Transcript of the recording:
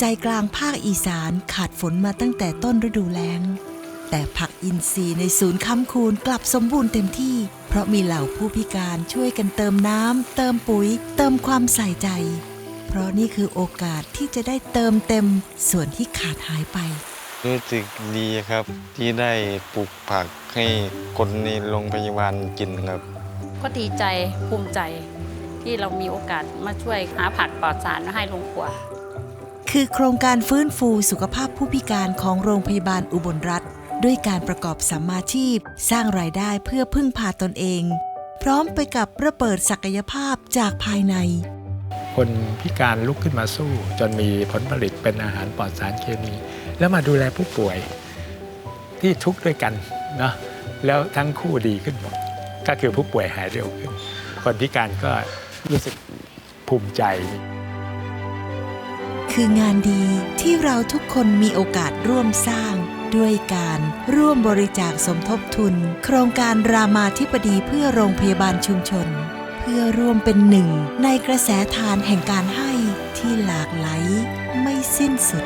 ใจกลางภาคอีสานขาดฝนมาตั้งแต่ต้นฤดูแล้ง แต่ผักอินทรีย์ในศูนย์ค้ำคูณกลับสมบูรณ์เต็มที่ เพราะมีเหล่าผู้พิการช่วยกันเติมน้ำเติมปุ๋ย เติมความใส่ใจ เพราะนี่คือโอกาสที่จะได้เติมเต็มส่วนที่ขาดหายไปรู้สึกดีครับ ที่ได้ปลูกผักให้คนในโรงพยาบาลกินครับ ก็ดีใจภูมิใจที่เรามีโอกาสมาช่วยหาผักปลอดสารมาให้โรงครัว คือโครงการฟื้นฟูสุขภาพผู้พิการของโรงพยาบาลอุบลรัฐ ด้วยการประกอบสัมมาชีพ สร้างรายได้เพื่อพึ่งพาตนเอง พร้อมไปกับระเบิดศักยภาพจากภายใน คนพิการลุกขึ้นมาสู้ จนมีผลผลิตเป็นอาหารปลอดสารเคมี แล้วมาดูแลผู้ป่วยที่ทุกข์ด้วยกันเนาะแล้วทั้งคู่ดีขึ้นหมดก็คือผู้ป่วยหายเร็วขึ้น คนพิการก็รู้สึกภูมิใจ คืองานดีที่เราทุกคนมีโอกาสร่วมสร้าง ด้วยการร่วมบริจาคสมทบทุน โครงการรามาธิบดีเพื่อโรงพยาบาลชุมชน เพื่อร่วมเป็นหนึ่ง ในกระแสทานแห่งการให้ที่หลากไหลไม่สิ้นสุด